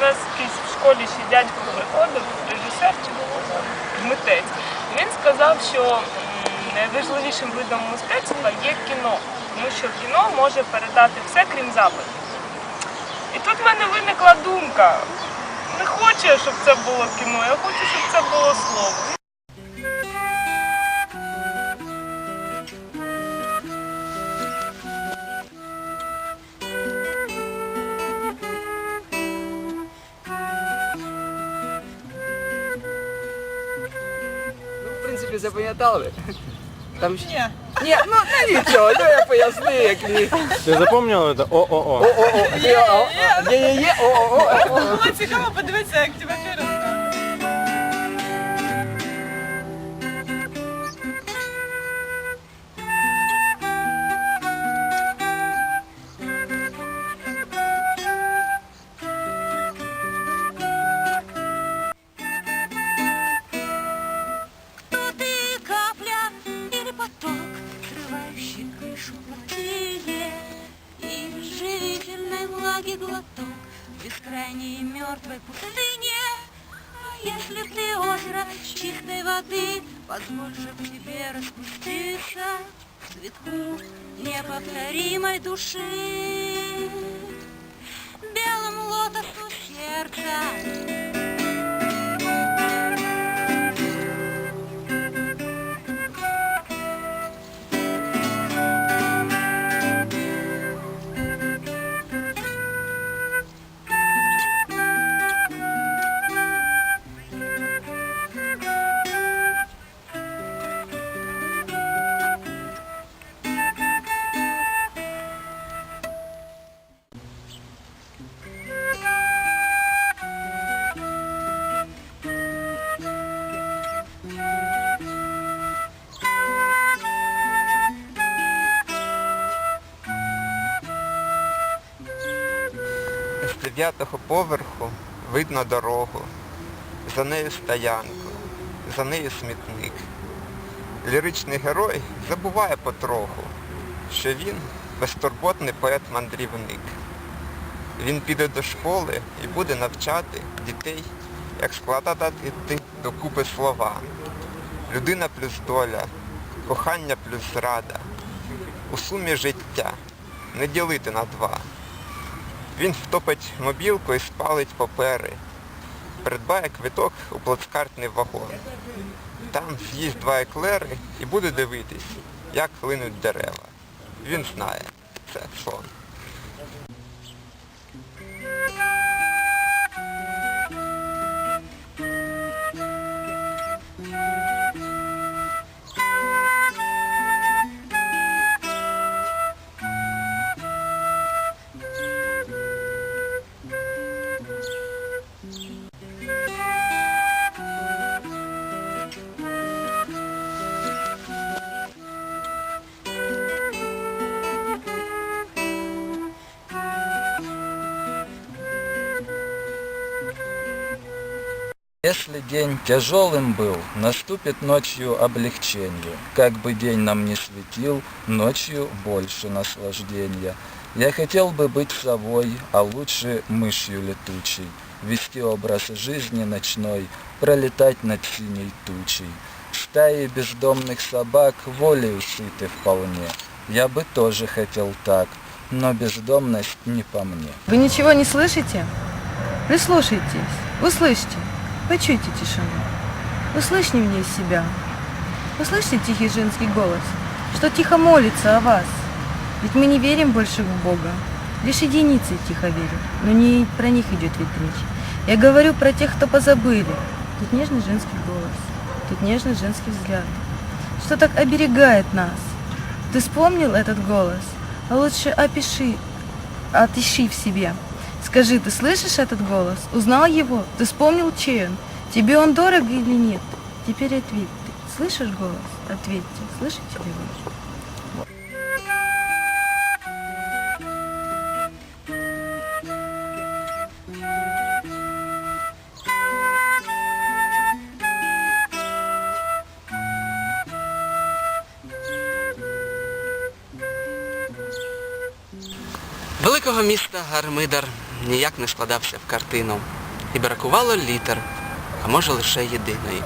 нас якийсь в школі ще дядько приходив, режисер чи митець. Він сказав, що найважливішим видом мистецтва є кіно, тому що кіно може передати все, крім запиту. І тут в мене виникла думка. Не хочу щоб це було кіно, я хочу, щоб це було слово. В запам'ятали. Там ще- Ні. Ні, ну, не нічого, ну я поясню, як ні. Ти запомнила это? О-о-о. О-о-о, є, о, є, є, є, о-о-о. Було цікаво подивитися, як Тимофій или поток, срывающий крышу плотины, И живительной влаги глоток в бескрайней мертвой пустыне. А если б ты озеро чистой воды, позволь же тебе распуститься в цветку неповторимой души. Белому лотосу сердца дев'ятого поверху видно дорогу, за нею стоянку, за нею смітник. Ліричний герой забуває потроху, що він безтурботний поет-мандрівник. Він піде до школи і буде навчати дітей, як складати докупи слова. Людина плюс доля, кохання плюс зрада. У сумі життя не ділити на два. Він втопить мобілку і спалить папери. Придбає квиток у плацкартний вагон. Там з'їсть два еклери і буде дивитись, як линуть дерева. Він знає, це сон. Если день тяжелым был, наступит ночью облегчение. Как бы день нам не светил, ночью больше наслаждения. Я хотел бы быть совой, а лучше мышью летучей. Вести образ жизни ночной, пролетать над синей тучей. Стаи бездомных собак волею сыты вполне. Я бы тоже хотел так, но бездомность не по мне. Вы ничего не слышите? Прислушайтесь. Услышьте. Почуйте тишину. Услышьте мне из себя. Услышьте тихий женский голос, что тихо молится о вас. Ведь мы не верим больше в Бога. Лишь единицы тихо верят, но не про них идет ведь речь. Я говорю про тех, кто позабыли. Тут нежный женский голос, тут нежный женский взгляд. Что так оберегает нас? Ты вспомнил этот голос? А лучше опиши, отыщи в себе. Скажи, ты слышишь этот голос? Узнал его? Ты вспомнил, чей он? Тебе он дорог или нет? Теперь ответь. Ты слышишь голос? Ответьте. Слышите ли вы? Великого міста Гармидар ніяк не складався в картину. І бракувало літер, а може лише єдиної.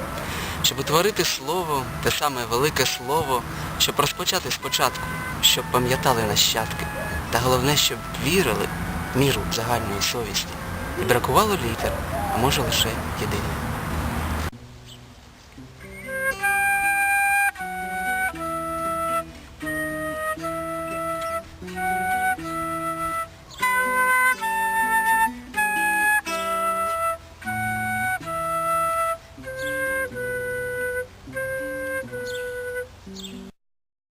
Щоб утворити слово, те саме велике слово, щоб розпочати спочатку, щоб пам'ятали нащадки. Та головне, щоб вірили міру загальної совісті. І бракувало літер, а може лише єдиної.